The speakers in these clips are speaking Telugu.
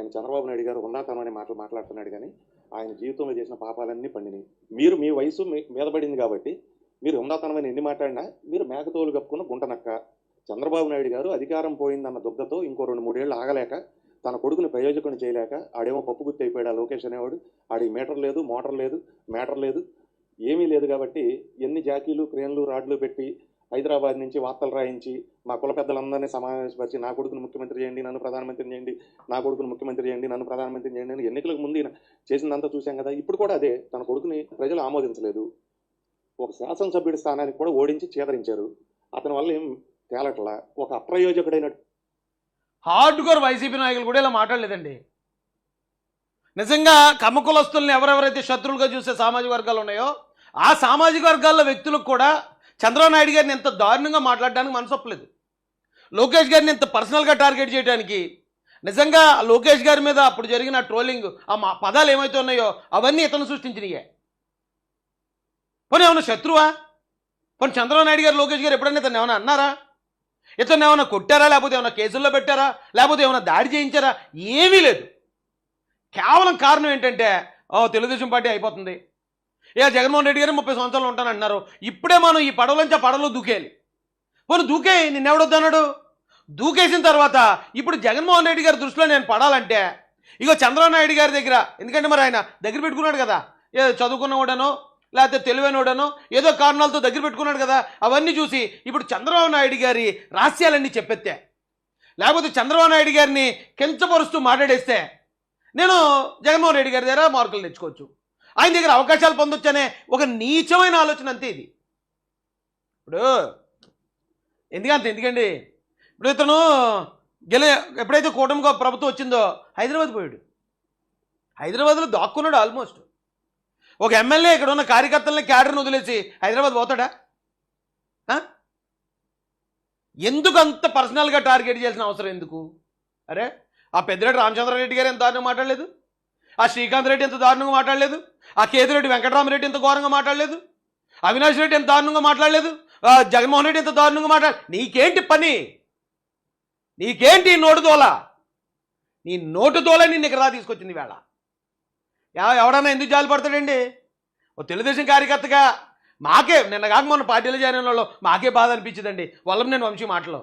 ఆయన చంద్రబాబు నాయుడు గారు ఉన్నతనం అనే మాటలు మాట్లాడుతున్నాడు కానీ ఆయన జీవితంలో చేసిన పాపాలన్నీ పండినాయి. మీరు మీ వయసు మీ మీద పడింది కాబట్టి మీరు ఉన్నతనమని ఎన్ని మాట్లాడినా మీరు మేకతోలు కప్పుకున్న గుంటనక్క. చంద్రబాబు నాయుడు గారు అధికారం పోయిందన్న దుగ్ధతో ఇంకో రెండు మూడేళ్ళు ఆగలేక తన కొడుకుని ప్రయోజకుని చేయలేక ఆడేమో పప్పు గుర్తు అయిపోయాడు లోకేష్ అనేవాడు. ఆడికి మీటర్ లేదు మోటార్ లేదు మేటర్ లేదు ఏమీ లేదు కాబట్టి ఎన్ని జాకీలు క్రేన్లు రాడ్లు పెట్టి హైదరాబాద్ నుంచి వార్తలు రాయించి మా కుల పెద్దలందరినీ సమావేశపరిచి నా కొడుకును ముఖ్యమంత్రి చేయండి నన్ను ప్రధానమంత్రి చేయండి నా కొడుకును ముఖ్యమంత్రి చేయండి నన్ను ప్రధానమంత్రి చేయండి అని ఎన్నికలకు ముందు చేసిందంతా చూశాం కదా ఇప్పుడు కూడా అదే. తన కొడుకుని ప్రజలు ఆమోదించలేదు. ఒక శాసనసభ్యుడి స్థానానికి కూడా ఓడించి చేదరించారు. అతని వల్ల ఏం తేలట్లా? ఒక అప్రయోజకుడైన హార్డ్ కోర్ వైసీపీ నాయకులు కూడా ఇలా మాట్లాడలేదండి. నిజంగా కమకులస్తుల్ని ఎవరెవరైతే శత్రువులుగా చూసే సామాజిక వర్గాలు ఉన్నాయో ఆ సామాజిక వర్గాల్లో వ్యక్తులకు కూడా చంద్రబాబు నాయుడు గారిని ఎంత దారుణంగా మాట్లాడడానికి మనసొప్పలేదు లోకేష్ గారిని ఇంత పర్సనల్గా టార్గెట్ చేయడానికి నిజంగా లోకేష్ గారి మీద అప్పుడు జరిగిన ట్రోలింగ్ ఆ మా పదాలు ఏమైతే ఉన్నాయో అవన్నీ ఇతను సృష్టించినయే. పోనీ ఏమన్నా శత్రువా? పోనీ చంద్రబాబు నాయుడు గారు లోకేష్ గారు ఎప్పుడైనా ఇతను ఏమైనా అన్నారా? ఇతను ఏమైనా కొట్టారా? లేకపోతే ఏమైనా కేసుల్లో పెట్టారా? లేకపోతే ఏమైనా దాడి చేయించారా? ఏమీ లేదు. కేవలం కారణం ఏంటంటే ఓ తెలుగుదేశం పార్టీ అయిపోతుంది. ఏ జగన్మోహన్ రెడ్డి గారు ముప్పై సంవత్సరాలు ఉంటానంటున్నారు. ఇప్పుడే మనం ఈ పడవలంచి ఆ పడవలో దూకేయాలి. పోను దూకే నిన్నెవడొద్దన్నాడు? దూకేసిన తర్వాత ఇప్పుడు జగన్మోహన్ రెడ్డి గారి దృష్టిలో నేను పడాలంటే ఇగో చంద్రబాబు నాయుడు గారి దగ్గర ఎందుకంటే మరి ఆయన దగ్గర పెట్టుకున్నాడు కదా ఏదో చదువుకున్నవాడనో లేకపోతే తెలివైనోడనో ఏదో కారణాలతో దగ్గర పెట్టుకున్నాడు కదా అవన్నీ చూసి ఇప్పుడు చంద్రబాబు నాయుడు గారి రహస్యాలన్నీ చెప్పెత్తే లేకపోతే చంద్రబాబు నాయుడు గారిని కించపరుస్తూ మాట్లాడేస్తే నేను జగన్మోహన్ రెడ్డి గారి దగ్గర మార్కులు తెచ్చుకోవచ్చు. ఆయన దగ్గర అవకాశాలు పొందొచ్చనే ఒక నీచమైన ఆలోచన అంతే ఇది. ఇప్పుడు ఎందుకంత ఎందుకండి? ఇప్పుడు ఇతను గెల ఎప్పుడైతే కూటమి ప్రభుత్వం వచ్చిందో హైదరాబాద్ పోయాడు. హైదరాబాద్లో దాక్కున్నాడు ఆల్మోస్ట్ ఒక ఎమ్మెల్యే ఇక్కడ ఉన్న కార్యకర్తలని క్యాడర్ని వదిలేసి హైదరాబాద్ పోతాడా? ఎందుకు అంత పర్సనల్గా టార్గెట్ చేయాల్సిన అవసరం ఎందుకు? అరే ఆ పెద్దిరెడ్డి రామచంద్రారెడ్డి గారు ఎంత మాట్లాడలేదు? ఆ శ్రీకాంత్ రెడ్డి ఎంత దారుణంగా మాట్లాడలేదు? ఆ కేతిరెడ్డి వెంకటరామరెడ్డి ఎంత ఘోరంగా మాట్లాడలేదు? అవినాష్ రెడ్డి ఎంత దారుణంగా మాట్లాడలేదు? జగన్మోహన్ రెడ్డి ఎంత దారుణంగా మాట్లాడ నీకేంటి పని? నీకేంటి నోటుదోల నోటు నీ నోటుదోల నిన్ను ఇక్కడ తీసుకొచ్చింది వేళ. ఎవడన్నా ఎందుకు జాలి పడతాడండి? ఓ తెలుగుదేశం కార్యకర్తగా మాకే నిన్న కాక మొన్న పార్టీలో చేరిన వాళ్ళు మాకే బాధ అనిపించిందండి. వాళ్ళం నేను వంశీ మాటలో.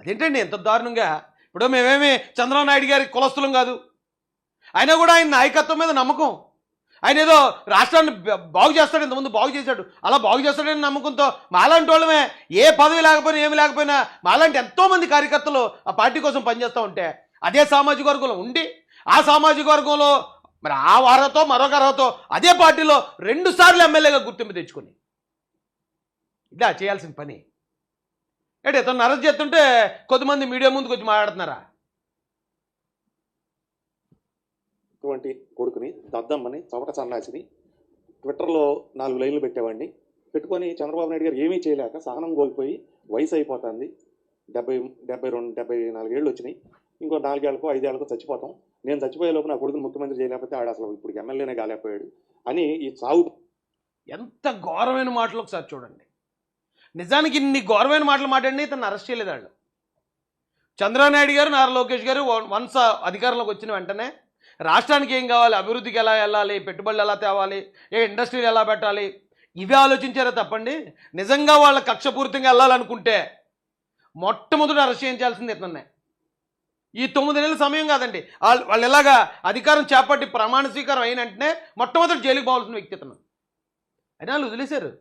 అదేంటండి ఎంత దారుణంగా? ఇప్పుడు మేమేమి చంద్రబాబు నాయుడు గారి కులస్తులం కాదు. అయినా కూడా ఆయన నాయకత్వం మీద నమ్మకం. ఆయన ఏదో రాష్ట్రాన్ని బాగు చేస్తాడు ఇంతకుముందు బాగు చేశాడు. అలా బాగు చేస్తాడని నమ్మకంతో మాలాంటి వాళ్ళమే ఏ పదవి లేకపోయినా ఏమి లేకపోయినా మాలాంటి ఎంతోమంది కార్యకర్తలు ఆ పార్టీ కోసం పనిచేస్తూ ఉంటే అదే సామాజిక వర్గంలో ఉండి ఆ సామాజిక వర్గంలో మరి ఆ అర్హతో మరొక అర్హతో అదే పార్టీలో రెండు సార్లు ఎమ్మెల్యేగా గుర్తింపు తెచ్చుకొని. ఇదా చేయాల్సిన పని. అంటే ఇతను అరెస్ట్ చేస్తుంటే కొద్దిమంది మీడియా ముందుకు వచ్చి మాట్లాడుతున్నారా? అటువంటి కొడుకుని దద్దమ్మని చవట సన్నాసిని ట్విట్టర్లో నాలుగు లైన్లు పెట్టేవాడిని. పెట్టుకొని చంద్రబాబు నాయుడు గారు ఏమీ చేయలేక సహనం కోల్పోయి వయసు అయిపోతుంది. డెబ్బై డెబ్బై రెండు డెబ్బై నాలుగేళ్ళు వచ్చినాయి. ఇంకో నాలుగేళ్ళకు ఐదేళ్ళకు చచ్చిపోతాం. నేను చచ్చిపోయే లోపు నా కొడుకుని ముఖ్యమంత్రి చేయలేకపోతే ఆడ అసలు ఇప్పుడు ఎమ్మెల్యేనే కాలేకపోయాడు అని ఈ సాగు ఎంత ఘోరమైన మాటలు ఒకసారి చూడండి. నిజానికి ఇన్ని ఘోరమైన మాటలు మాట్లాడి ఇతను అరెస్ట్ చేయలేదు వాళ్ళు. చంద్రబాబు నాయుడు గారు నారా లోకేష్ గారు వన్స్ అధికారంలోకి వచ్చిన వెంటనే రాష్ట్రానికి ఏం కావాలి? అభివృద్ధికి ఎలా వెళ్ళాలి? పెట్టుబడులు ఎలా తేవాలి? ఏ ఇండస్ట్రీలు ఎలా పెట్టాలి? ఇవి ఆలోచించారా తప్పండి. నిజంగా వాళ్ళ కక్షపూరితంగా వెళ్ళాలనుకుంటే మొట్టమొదటి అరెస్ట్ చేయించాల్సింది ఇతన్నే. ఈ తొమ్మిది నెలల సమయం కాదండి. వాళ్ళు వాళ్ళు ఎలాగా అధికారం చేపట్టి ప్రమాణ స్వీకారం అయిన వెంటనే మొట్టమొదటి జైలుకి పోవాల్సిన వ్యక్తి అయినా వాళ్ళు వదిలేశారు.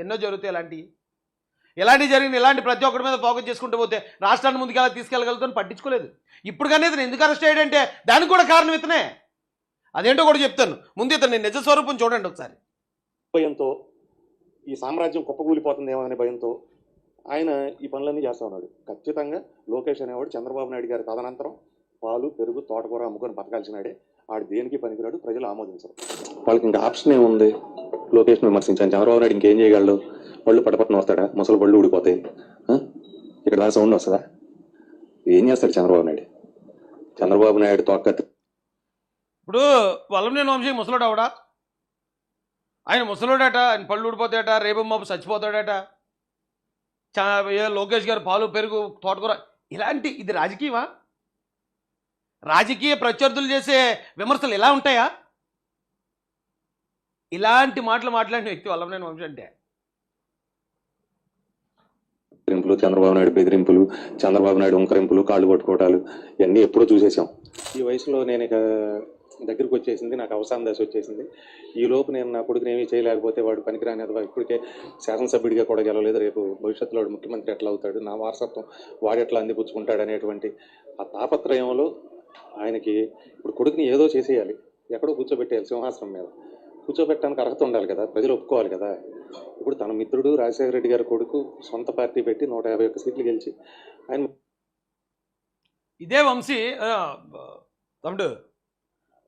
ఎన్నో జరుగుతాయి ఇలాంటివి ఇలాంటి జరిగిన ఇలాంటి ప్రతి ఒక్కరి మీద ఫోకస్ చేసుకుంటూ పోతే రాష్ట్రాన్ని ముందుకు ఎలా తీసుకెళ్ళగలుగుతాను పట్టించుకోలేదు. ఇప్పుడు కానీ ఇతను ఎందుకు అరెస్ట్ అయ్యాడంటే దానికి కూడా కారణం ఇతనే. అదేంటో కూడా చెప్తాను. ముందు ఇతను నిజ స్వరూపం చూడండి ఒకసారి. భయంతో ఈ సామ్రాజ్యం కుప్పకూలిపోతుందేమో అనే భయంతో ఆయన ఈ పనులన్నీ చేస్తా ఉన్నాడు. ఖచ్చితంగా లోకేష్ అనేవాడు చంద్రబాబు నాయుడు గారి తదనంతరం పాలు పెరుగు తోటకూర అమ్ముకొని బతకాల్సినాడే ఆడు దేనికి పనికిరాడు? ప్రజలు ఆమోదించరు. వాళ్ళకి ఇంకా ఆప్షన్ ఏముంది? లోకేష్ను విమర్శించాను. చంద్రబాబు నాయుడు ఇంకేం చేయగలడు? వాళ్ళు పటపట్న వస్తాడా? ముసలి బళ్ళు ఊడిపోతాయి ఇక్కడ దాని సౌండ్ వస్తుందా? ఏం చేస్తాడు చంద్రబాబు నాయుడు? చంద్రబాబు నాయుడు తోక ఇప్పుడు వల్లంనేని వంశీ ముసలోడు అవడా ఆయన ముసలోడట ఆయన పళ్ళు ఊడిపోతాడట రేపు మాపు చచ్చిపోతాడట. చా లోకేష్ గారు పాలు పెరుగు తోటకూర ఇలాంటి ఇది రాజకీయమా? రాజకీయ ప్రత్యర్థులు చేసే విమర్శలు ఇలా ఉంటాయా? ఇలాంటి మాటలు మాట్లాడిన వ్యక్తి వల్లభనేని వంశీ అంటే? బెదిరింపులు చంద్రబాబు నాయుడు బెదిరింపులు చంద్రబాబు నాయుడు ఉంకరింపులు కాళ్ళు పట్టుకోవటాలు ఇవన్నీ ఎప్పుడో చూసేసాం ఈ వయసులో నేను ఇక దగ్గరికి వచ్చేసింది నాకు అవసరం దశ వచ్చేసింది. ఈ లోపు నేను నా కొడుకుని ఏమీ చేయలేకపోతే వాడు పనికిరాని అథవా ఇప్పటికే శాసనసభ్యుడిగా కూడా గెలవలేదు. రేపు భవిష్యత్తులో వాడు ముఖ్యమంత్రి ఎట్లా అవుతాడు నా వారసత్వం వాడు ఎట్లా అందిపుచ్చుకుంటాడు అనేటువంటి ఆ తాపత్రయంలో ఆయనకి ఇప్పుడు కొడుకుని ఏదో చేసేయాలి. ఎక్కడో కూర్చోబెట్టేయాలి సింహాసనం మీద. కూర్చోబెట్టడానికి అర్హత ఉండాలి కదా ప్రజలు ఒప్పుకోవాలి కదా. ఇప్పుడు తన మిత్రుడు రాజశేఖర రెడ్డి గారి కొడుకు సొంత పార్టీ పెట్టి నూట యాభై ఒక్క సీట్లు గెలిచి ఆయన ఇదే వంశీ తమ్ముడు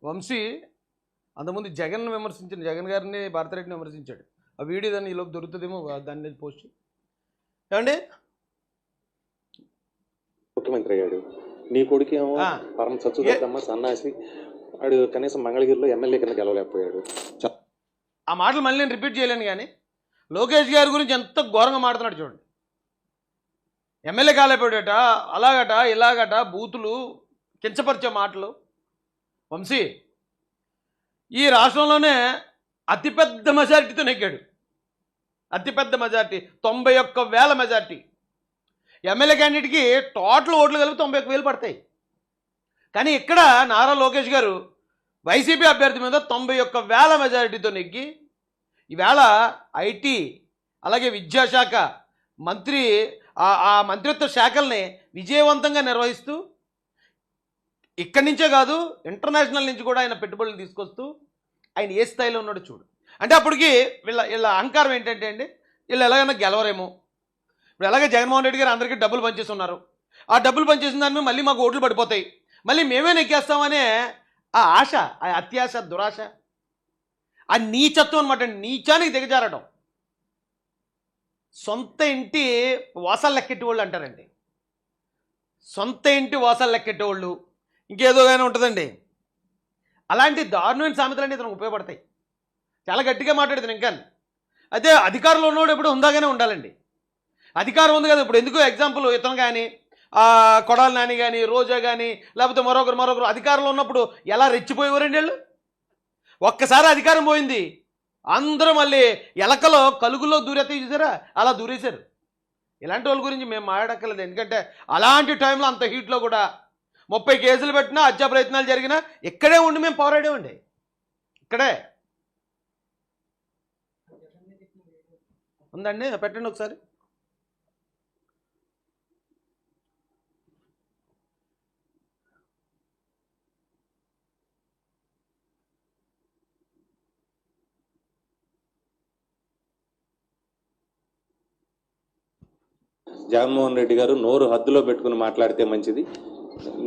వంశీ అంతకుముందు జగన్ విమర్శించిన జగన్ గారిని భారతరెడ్డిని విమర్శించాడు. ఆ వీడియో దాన్ని ఈలోపు దొరుకుతుందేమో దాని మీద పోస్ట్. ఏమండి? ముఖ్యమంత్రి అయ్యాడు. నీ కొడుకేమో. పరమ సచ్చుదమ్మా సన్నాసి. వాడు కనీసం మంగళగిరిలో ఎమ్మెల్యే కింద గెలవలేకపోయాడు. చ- ఆ మాటలు మళ్ళీ నేను రిపీట్ చేయలేను కానీ లోకేష్ గారి గురించి ఎంత ఘోరంగా మాడుతున్నాడు చూడండి. ఎమ్మెల్యే కాలేపోయాడట అలాగట ఇలాగట బూతులు కించపరిచే మాటలు. వంశీ ఈ రాష్ట్రంలోనే అతిపెద్ద మెజారిటీతో నెగ్గాడు. అతిపెద్ద మెజారిటీ తొంభై ఒక్క వేల మెజారిటీ ఎమ్మెల్యే క్యాండిడేట్కి టోటల్ ఓట్లు కలిపి తొంభై ఒక్క వేలు పడతాయి. కానీ ఇక్కడ నారా లోకేష్ గారు వైసీపీ అభ్యర్థి మీద తొంభై ఒక్క వేల మెజారిటీతో నెగ్గి ఈవేళ ఐటీ అలాగే విద్యాశాఖ మంత్రి ఆ- ఆ మంత్రిత్వ శాఖల్ని విజయవంతంగా నిర్వహిస్తూ ఇక్కడి నుంచే కాదు ఇంటర్నేషనల్ నుంచి కూడా ఆయన పెట్టుబడులు తీసుకొస్తూ ఆయన ఏ స్థాయిలో ఉన్నాడో చూడు. అంటే అప్పటికి వీళ్ళ వీళ్ళ అహంకారం ఏంటంటే అండి వీళ్ళు ఎలాగైనా గెలవరేమో. ఇప్పుడు ఎలాగే జగన్మోహన్ రెడ్డి గారు అందరికీ డబ్బులు పనిచేస్తున్నారు ఆ డబ్బులు పనిచేసిన దాని మీద మళ్ళీ మాకు ఓట్లు పడిపోతాయి. మళ్ళీ మేమే నెక్కేస్తామనే ఆ ఆశ ఆ అత్యాశ దురాశ. ఆ నీచత్వం అనమాట నీచానికి దిగజారడం సొంత ఇంటి వాసాలు లెక్కెట్టేవాళ్ళు అంటారండి. సొంత ఇంటి వాసాలు లెక్కెట్టేవాళ్ళు. ఇంకేదో కానీ ఉంటుందండి. అలాంటి దారుణమైన సామెతలన్నీ ఇతనికి ఉపయోగపడతాయి. చాలా గట్టిగా మాట్లాడుతాను ఇంకా అయితే అధికారంలో ఉన్నవాడు ఎప్పుడు ఉందాగానే ఉండాలండి. అధికారం ఉంది కదా ఇప్పుడు ఎందుకు ఎగ్జాంపుల్ ఇతను కానీ కొడాల నాని కానీ రోజా కానీ లేకపోతే మరొకరు మరొకరు అధికారంలో ఉన్నప్పుడు ఎలా రెచ్చిపోయేవారండి వీళ్ళు? ఒక్కసారి అధికారం పోయింది. అందరూ మళ్ళీ ఎలకలో కలుగులో దూరేతే చూసారా? అలా దూరేశారు. ఇలాంటి వాళ్ళ గురించి మేము మాట్లాడక్కర్లేదు. ఎందుకంటే అలాంటి టైంలో అంత హీట్లో కూడా ముప్పై కేసులు పెట్టినా హత్యా ప్రయత్నాలు జరిగినా ఇక్కడే ఉండి మేము పోరాడేవండి. ఇక్కడే. ఉందండి పెట్టండి ఒకసారి. జగన్మోహన్ రెడ్డి గారు నోరు హద్దులో పెట్టుకుని మాట్లాడితే మంచిది.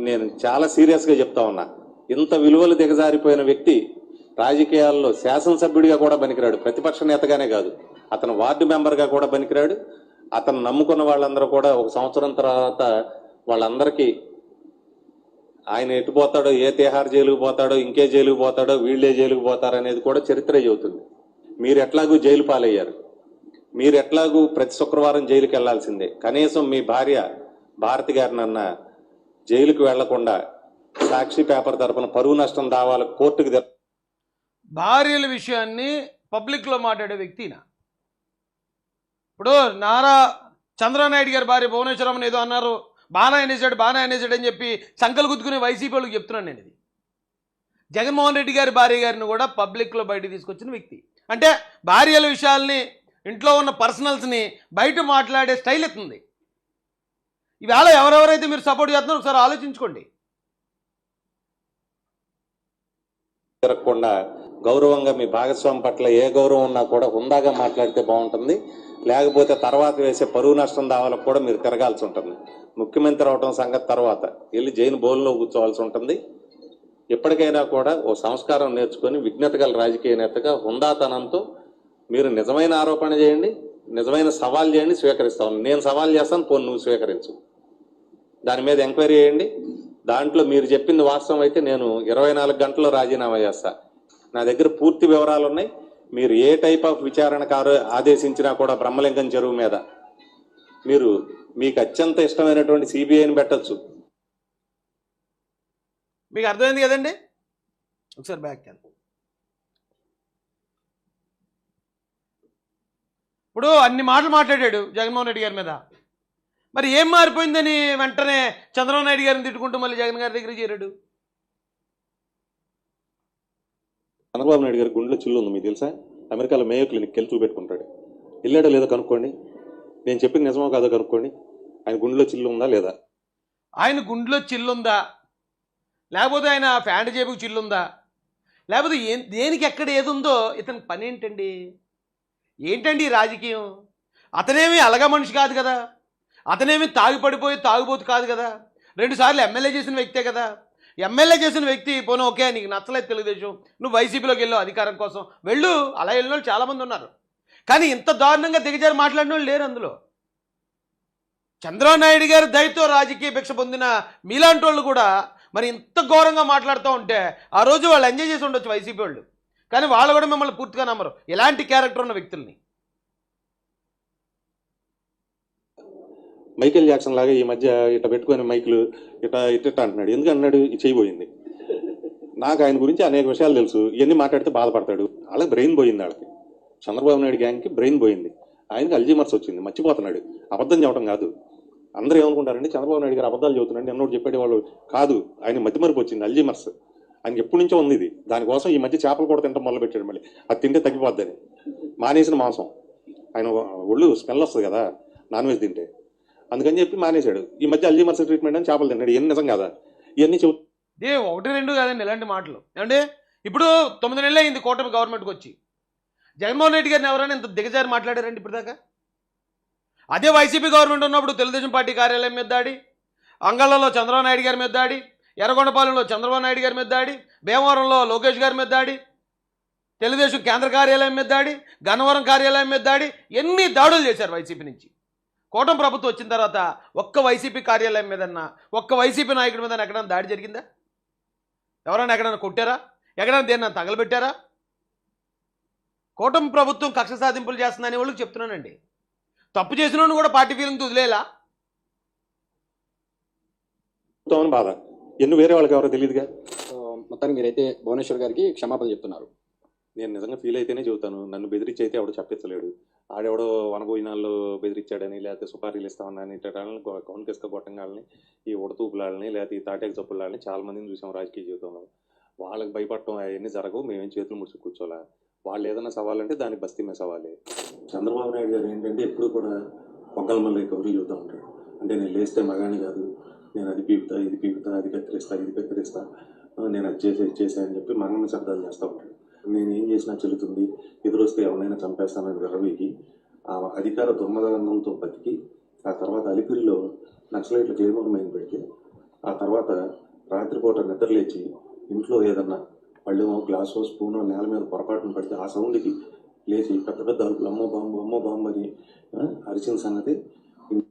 నేను చాలా సీరియస్గా చెప్తా ఉన్నా. ఇంత విలువలు దిగజారిపోయిన వ్యక్తి రాజకీయాల్లో శాసనసభ్యుడిగా కూడా పనికిరాడు. ప్రతిపక్ష నేతగానే కాదు. అతను వార్డు మెంబర్గా కూడా పనికిరాడు. అతను నమ్ముకున్న వాళ్ళందరూ కూడా ఒక సంవత్సరం తర్వాత వాళ్ళందరికీ ఆయన ఎటు పోతాడో ఏ తిహార్ జైలుకు పోతాడో ఇంకే జైలుకు పోతాడో వీళ్ళే జైలుకు పోతారనేది కూడా చరిత్ర చెబుతుంది. మీరు ఎట్లాగూ జైలు పాలయ్యారు. మీరు ఎట్లాగూ ప్రతి శుక్రవారం జైలుకి వెళ్ళాల్సిందే కనీసం మీ భార్య భారతి గారినన్న జైలుకు వెళ్ళకుండా సాక్షి పేపర్ తరపున పరువు నష్టం దావాల కోర్టుకు భార్యల విషయాన్ని పబ్లిక్లో మాట్లాడే వ్యక్తినా? ఇప్పుడు నారా చంద్రనాయుడు గారి భార్య భువనేశ్వరం ఏదో అన్నారు. బాగా అనేసాడు బాగా అనేసాడు అని చెప్పి సంకలు గుద్దుకునే వైసీపీ వాళ్ళకి చెప్తున్నాను నేను ఇది. జగన్మోహన్ రెడ్డి గారి భార్య గారిని కూడా పబ్లిక్లో బయట తీసుకొచ్చిన వ్యక్తి. అంటే భార్యల విషయాల్ని ఇంట్లో ఉన్న పర్సనల్స్ని బయట మాట్లాడే స్టైల్ ఎత్తుంది. ఈవేళ ఎవరెవరైతే మీరు సపోర్ట్ చేస్తున్నారో ఒకసారి ఆలోచించుకోండి. తిరగకుండా గౌరవంగా మీ భాగస్వామి పట్ల ఏ గౌరవం ఉన్నా కూడా హుందాగా మాట్లాడితే బాగుంటుంది. లేకపోతే తర్వాత వేసే పరువు నష్టం దావాలకు కూడా మీరు తిరగాల్సి ఉంటుంది. ముఖ్యమంత్రి అవటం సంగతి తర్వాత. వెళ్ళి జైలు బోల్లో కూర్చోవాల్సి ఉంటుంది. ఎప్పటికైనా కూడా ఓ సంస్కారం నేర్చుకొని విఘ్నత గల రాజకీయ నేతగా హుందాతనంతో మీరు నిజమైన ఆరోపణ చేయండి నిజమైన సవాల్ చేయండి స్వీకరిస్తాను నేను సవాల్ చేస్తాను పోను నువ్వు స్వీకరించు. దాని మీద ఎంక్వైరీ చేయండి. దాంట్లో మీరు చెప్పింది వాస్తవం అయితే నేను ఇరవై నాలుగు గంటల్లో రాజీనామా చేస్తా. నా దగ్గర పూర్తి వివరాలు ఉన్నాయి. మీరు ఏ టైప్ ఆఫ్ విచారణకు ఆదేశించినా కూడా బ్రహ్మలింగం చెరువు మీద. మీరు మీకు అత్యంత ఇష్టమైనటువంటి సిబిఐని పెట్టొచ్చు. మీకు అర్థమైంది కదండి? ఒకసారి బ్యాక్ ఇప్పుడు అన్ని మాటలు మాట్లాడాడు జగన్మోహన్ రెడ్డి గారి మీద. మరి ఏం మారిపోయిందని వెంటనే చంద్రబాబు నాయుడు గారిని తిట్టుకుంటూ మళ్ళీ జగన్ గారి దగ్గర చేరాడు? చంద్రబాబు నాయుడు గారి గుండెలో చిల్లు ఉంది మీకు తెలుసా? అమెరికాలో మేయో క్లినిక్ వెళ్ళి చూపెట్టుకుంటాడు. వెళ్ళాడో లేదో కనుక్కోండి. నేను చెప్పింది నిజమో కాదో కనుక్కోండి. ఆయన గుండెలో చిల్లు ఉందా లేదా? ఆయన గుండెలో చిల్లుందా లేకపోతే ఆయన ఫ్యాంట్ జేబుకి చిల్లుందా లేకపోతే ఏ దేనికి ఎక్కడ ఏది ఉందో? ఇతనికి పని ఏంటండి? ఏంటండి రాజకీయం? అతనేమి అలగా మనిషి కాదు కదా? అతనేమి తాగుపడిపోయి తాగుబోతు కాదు కదా? రెండుసార్లు ఎమ్మెల్యే చేసిన వ్యక్తే కదా? ఎమ్మెల్యే చేసిన వ్యక్తి పోను ఓకే నీకు నచ్చలేదు తెలుగుదేశం నువ్వు వైసీపీలోకి వెళ్ళు అధికారం కోసం. వెళ్ళు అలా వెళ్ళిన వాళ్ళు చాలామంది ఉన్నారు. కానీ ఇంత దారుణంగా దిగజారి మాట్లాడిన వాళ్ళు లేరు అందులో. చంద్రబాబు నాయుడు గారి దయతో రాజకీయ భిక్ష పొందిన మీలాంటి వాళ్ళు కూడా మరి ఇంత ఘోరంగా మాట్లాడుతూ ఉంటే ఆ రోజు వాళ్ళు ఎంజాయ్ చేసి ఉండొచ్చు వైసీపీ వాళ్ళు. కానీ వాళ్ళు కూడా మిమ్మల్ని పూర్తిగా నమ్మరు. ఎలాంటి క్యారెక్టర్ ఉన్న వ్యక్తుల్ని? మైకేల్ జాక్సన్ లాగా ఈ మధ్య ఇట్ట పెట్టుకొని మైకులు ఇట ఇట్ట ఇట్ట అంటున్నాడు. ఎందుకు అన్నాడు? చేయబోయింది. నాకు ఆయన గురించి అనేక విషయాలు తెలుసు. ఇవన్నీ మాట్లాడితే బాధపడతాడు. వాళ్ళకి బ్రెయిన్ పోయింది వాళ్ళకి. చంద్రబాబు నాయుడు గ్యాంగ్కి బ్రెయిన్ పోయింది. ఆయనకి అల్జీమర్స్ వచ్చింది. మర్చిపోతున్నాడు. అబద్ధం చెప్పడం కాదు. అందరూ ఏమనుకుంటారంటే చంద్రబాబు నాయుడు గారు అబద్ధాలు చెబుతున్నాడు. ఎన్నోడు చెప్పేటి వాళ్ళు కాదు. ఆయన మతిమరుపు వచ్చింది. అల్జీమర్స్. ఆయన ఎప్పటి నుంచో ఉంది ఇది. దానికోసం ఈ మధ్య చేపలు కూడా తింటాం మొదలు పెట్టాడు మళ్ళీ. అది తింటే తగ్గిపోద్దని. మానేసిన మాంసం. ఆయన ఒళ్ళు స్మెల్ వస్తుంది కదా నాన్ వెజ్ తింటే. అందుకని చెప్పి మానేశాడు. ఈ మధ్య అల్జీమర్స్ ట్రీట్మెంట్ అని చేపలు తిన్నాడు ఇవన్నీ నిజం కదా? ఇవన్నీ చెబుతూ ఏ ఒకటి రెండు కాదండి ఇలాంటి మాటలు. ఏమంటే ఇప్పుడు తొమ్మిది నెలలు అయింది కూటమి గవర్నమెంట్కి వచ్చి. జగన్మోహన్ రెడ్డి గారిని ఎవరైనా ఇంత దిగజారి మాట్లాడారండి ఇప్పటిదాకా? అదే వైసీపీ గవర్నమెంట్ ఉన్నప్పుడు తెలుగుదేశం పార్టీ కార్యాలయం మీద దాడి అంగళ్ళలో చంద్రబాబు నాయుడు గారి మీద దాడి ఎర్రగొండపాలెంలో చంద్రబాబు నాయుడు గారి మీద దాడి భీమవరంలో లోకేష్ గారి మీద దాడి తెలుగుదేశం కేంద్ర కార్యాలయం మీద దాడి గన్నవరం కార్యాలయం మీద దాడి ఎన్ని దాడులు చేశారు వైసీపీ నుంచి? కూటమి ప్రభుత్వం వచ్చిన తర్వాత ఒక్క వైసీపీ కార్యాలయం మీదన్నా ఒక్క వైసీపీ నాయకుడి మీద ఎక్కడైనా దాడి జరిగిందా? ఎవరైనా ఎక్కడైనా కొట్టారా? ఎక్కడైనా దేన్న తగలబెట్టారా? కూటమి ప్రభుత్వం కక్ష సాధింపులు చేస్తుందని వాళ్ళకి చెప్తున్నానండి. తప్పు చేసిన కూడా పార్టీ ఫీలింగ్ వదిలేలా? బాధ. ఎన్ని వేరే వాళ్ళకి ఎవరో తెలియదుగా మొత్తానికి మీరైతే భువనేశ్వర్ గారికి క్షమాపణ చెప్తున్నారు. నేను నిజంగా ఫీల్ అయితేనే చెబుతాను. నన్ను బెదిరించి అయితే ఎవడో చెప్పించలేడు ఆడెవడో వనభోజనాల్లో బెదిరించాడని లేకపోతే సుపారీలు ఇస్తామని ఇట్టడాలని కౌన్కెస్క గొట్టంగాలని ఈ ఉడతూపులాలని లేకపోతే ఈ తాటేక చప్పులాలని చాలా మందిని చూసాం రాజకీయ జీవితంలో. వాళ్ళకి భయపడటం అవన్నీ జరగవు. మేమేం చేతులు ముడుచు కూర్చోలే వాళ్ళు ఏదైనా సవాల్ అంటే దానికి బస్తీ మీద సవాలే. చంద్రబాబు నాయుడు గారు ఏంటంటే ఎప్పుడు కూడా పొంగల్ మళ్ళీ కౌరులు చెబుతూ ఉంటాడు. అంటే నేను లేస్తే మగాని కాదు. నేను అది పీపుతా ఇది పీపుతా అది కత్తిరిస్తా ఇది కత్తిరిస్తా. నేను అది చేసే ఇది చేసా అని చెప్పి మనల్ని శబ్దాలు చేస్తూ ఉంటాడు. నేను ఏం చేసినా చెల్లుతుంది. ఎదురొస్తే ఎవరైనా చంపేస్తానని విరవీకి ఆ అధికార దుర్మదంతో బతికి ఆ తర్వాత అలిపిరిలో నక్సలైట్లు జయమోహన్ పెడితే ఆ తర్వాత రాత్రిపూట నిద్రలేచి ఇంట్లో ఏదన్నా పళ్ళెమో గ్లాసో స్పూనో నేల మీద పొరపాటున పడితే ఆ సౌండ్కి లేచి పెద్ద పెద్ద అరుపులు అమ్మో బాంబు అమ్మో బాంబు అని అరిచిన సంగతి